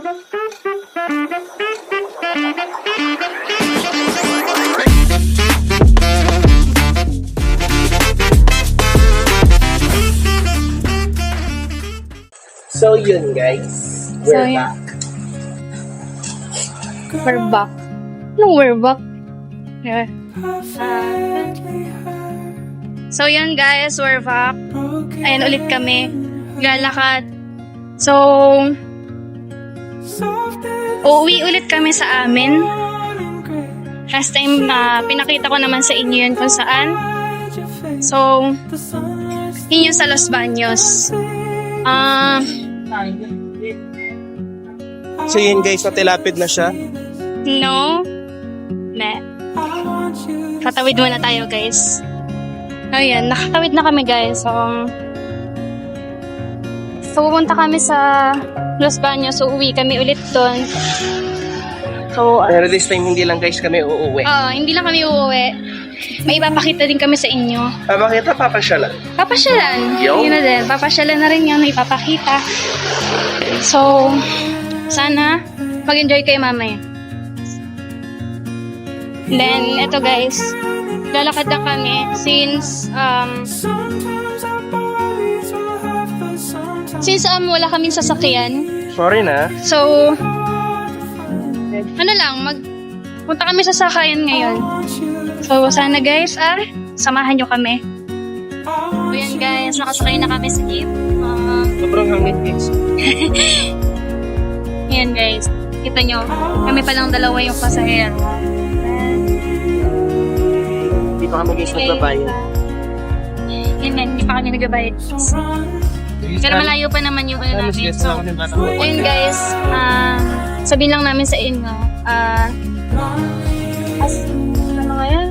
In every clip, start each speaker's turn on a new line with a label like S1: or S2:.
S1: So yun guys, we're
S2: So, yun.
S1: back.
S2: We're back. Anong we're back? Yeah. So yun guys, we're back. Ayan ulit kami. Lalakad. So, uuwi ulit kami sa amin. Last time, ah, pinakita ko naman sa inyo yun kung saan. So, yun yung sa Los Baños. Ah,
S1: So yun guys, natilapid na siya.
S2: no. Ne. Katawid muna tayo, guys. Ayan, nakatawid na kami, guys. So, so pupunta kami sa Los Baños. So, uwi kami ulit doon. So,
S1: Pero this time hindi lang guys kami uuwi.
S2: ah, hindi lang kami uuwi. May ipapakita din kami sa inyo.
S1: Ah, makita papasyalan.
S2: Papasyalan.
S1: Yo.
S2: Yun na din. Papasyalan na rin yan. May ipapakita. So, sana mag-enjoy kayo mamaya. Then, eto guys. Lalakad na kami since um, since um, wala kaming sasakyan.
S1: Sorry na.
S2: So, ano lang, mag punta kami sa sakayan ngayon. So, sana guys, ah, samahan nyo kami. So, yan guys, nakasakay na kami sa jeep. Ah,
S1: Sobrang hangit guys.
S2: yan guys, kita nyo, kami palang dalawa yung pasahero.
S1: Hindi pa kami guys nagbabayad.
S2: Yan yan, hindi pa kami nagbabayad. Pero malayo pa naman yung ano namin. So. Ayun guys, ah sabihin lang namin sa inyo, ah as, ano nga yan?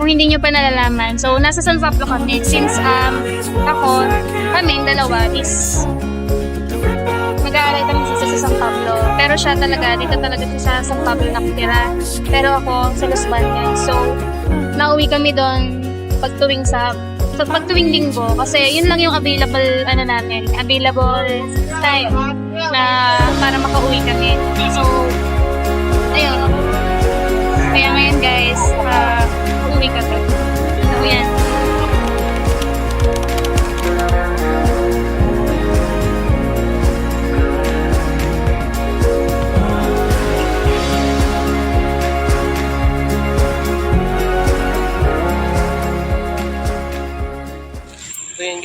S2: Kung hindi nyo pa nalalaman. So, nasa San Pablo kami. Since um, ako, kami, dalawa, is nag-aaral kami sa, sa San Pablo. Pero siya talaga, dito talaga siya sa San Pablo nakatira. Pero ako, sa Los Baños. So, nauwi kami doon pag tuwing sa sa pag tuwing linggo kasi yun lang yung available ano namin available time na para makauwi kami. So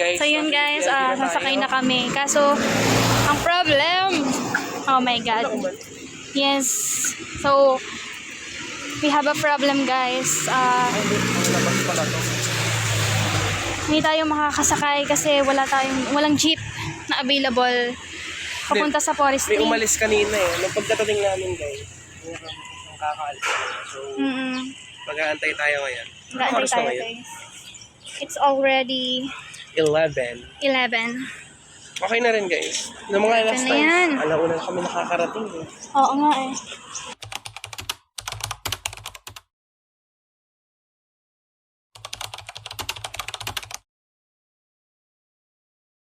S2: guys. So
S1: yun guys,
S2: ah, sasakay na kami. Kaso, ang problem, oh my god. Yes. So, we have a problem guys. Ah, hindi tayo makakasakay kasi wala tayong, walang jeep na available papunta sa
S1: May
S2: forestry.
S1: umalis kanina eh. Nung pagkatating namin guys, ang kakaalis. So,
S2: Mm-mm.
S1: mag-aantay tayo ngayon. Anong
S2: Gaantay
S1: oras na
S2: tayo
S1: ngayon?
S2: guys. It's already
S1: 11.
S2: 11.
S1: Okay na rin guys. Noong mga last
S2: na
S1: time,
S2: yan.
S1: alauna na kami nakakarating eh.
S2: Oo nga eh.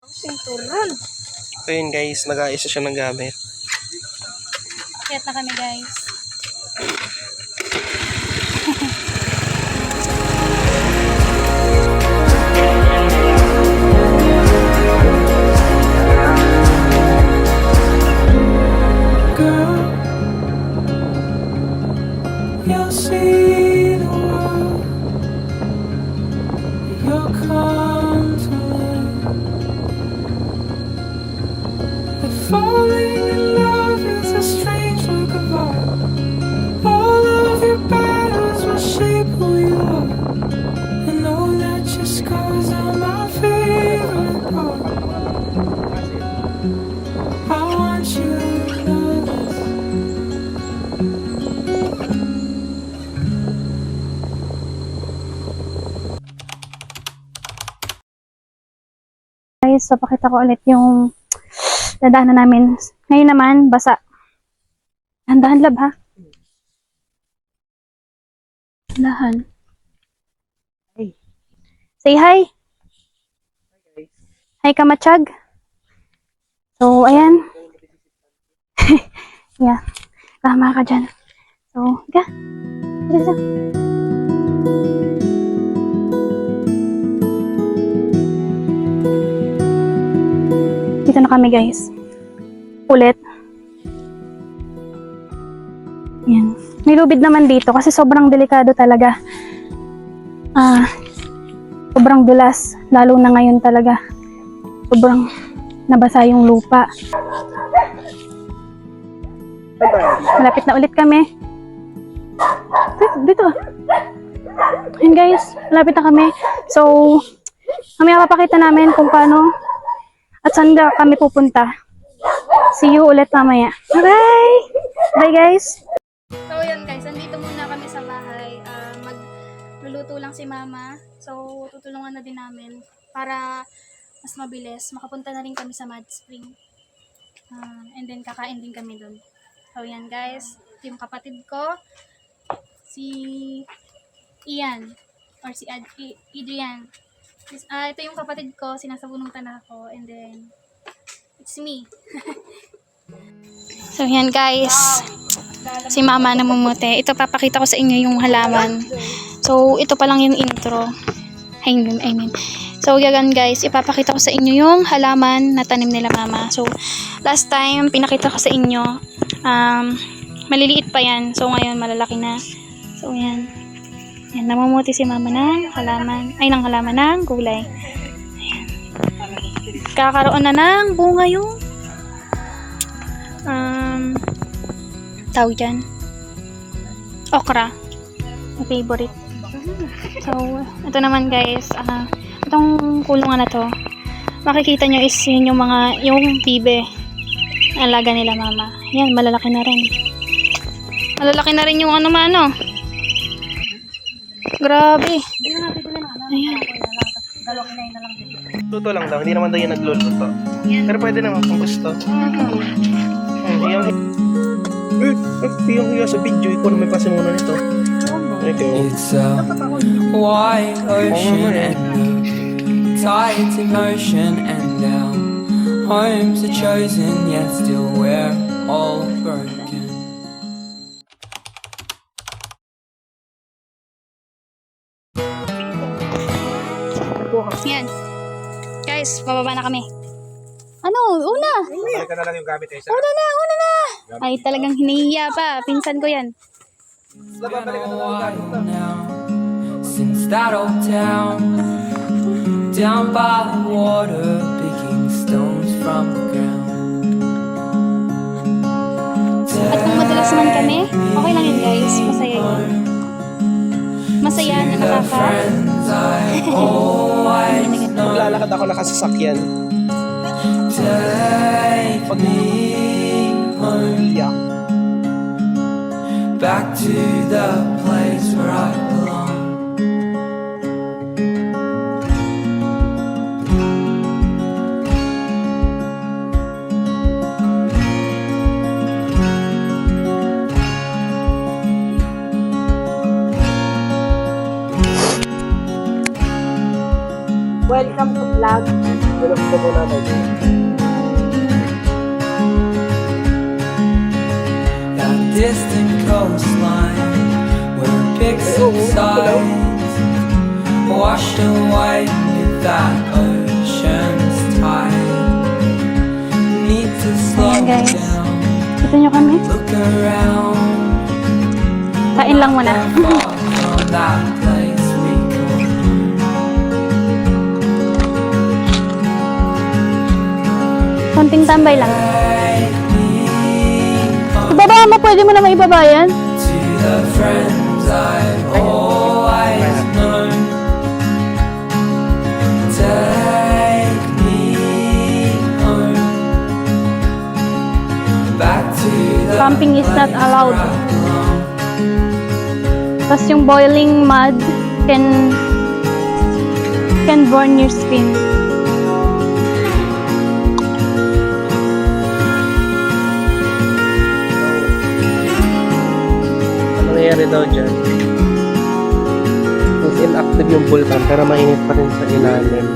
S2: Sinturon.
S1: So yun guys, nag-aisa siya ng gamit.
S2: Kiyat na kami guys.
S3: your
S2: call. So pakita ko ulit yung dadaanan namin. Ngayon naman, basa. Handahan lab ha. Dahan.
S1: Hey.
S2: Say hi. Hi, Kamachag. So, ayan. Yeah. Tama ka dyan. So, ga. Dito. Kami guys. Ulit. Yan. May lubid naman dito kasi sobrang delikado talaga. Ah, sobrang dulas. Lalo na ngayon talaga. Sobrang nabasa yung lupa. Malapit na ulit kami. Dito. dito. Yun guys, malapit na kami. So, mamaya papakita namin kung paano at saan kami pupunta. See you ulit mamaya. Bye! Bye guys! So yun guys, andito muna kami sa bahay. Ah, magluluto lang si mama. So tutulungan na din namin para mas mabilis. Makapunta na rin kami sa Mud Spring. Ah, and then kakain din kami doon. So yan guys, yung kapatid ko. Si Ian. Or si Ad Adrian. Ah, ito yung kapatid ko, sinasabunutan ako. And then, it's me. so yan guys. Si mama namumuti. Ito papakita ko sa inyo yung halaman. So, ito pa lang yung intro. I mean, I mean. So, yan guys, ipapakita ko sa inyo yung halaman na tanim nila mama. So, last time, pinakita ko sa inyo, um, maliliit pa yan. So, ngayon, malalaki na. So, yan. Yan, namumuti si mama ng halaman, ay, ng halaman ng gulay. Ayan. Kakaroon na ng bunga yung um, tawag dyan, okra. Favorite. So, ito naman guys, ah, itong kulungan na to, makikita nyo is yun yung mga, yung bibe, na alaga nila mama. Yan, malalaki na rin. Malalaki na rin yung ano mano. Grabe. Ayan.
S1: Luto lang daw, hindi naman daw yung nagluluto. Pero pwede naman kung gusto. Hmm, yung... Eh, eh, yung yung sa video, ikaw na may pasimuno nito. Okay.
S3: It's a wide ocean and tides in motion and our homes are chosen, yet still we're all broken.
S2: Yan. Guys, bababa na kami. Ano? Una!
S1: Balikan na lang yung gamit eh.
S2: Una na! Una na! Ay, talagang hinihiya pa. Pinsan ko yan.
S3: Since that old town down by the water, picking stones from the ground.
S2: At kung madalas man kami, okay lang yun guys. Masaya yun. Masaya na nakaka...
S3: I always know.
S1: Maglalakad ako nakasasakyan.
S3: Take me home
S1: Yeah.
S3: back to the place where I
S1: Welcome to vlog. Welcome to muna tayo.
S3: That distant coastline where pixel sides washed away with that ocean's tide. Need to slow
S2: guys.
S3: down,
S2: Ito nyo kami.
S3: look around.
S2: Kain lang muna. Konting tambay lang. Ibaba mo, pwede mo na maibaba yan. Camping is not allowed. Tapos yung boiling mud can can burn your skin.
S1: Nangyayari daw dyan? Is inactive yung vulkan pero mainit pa rin sa ilalim.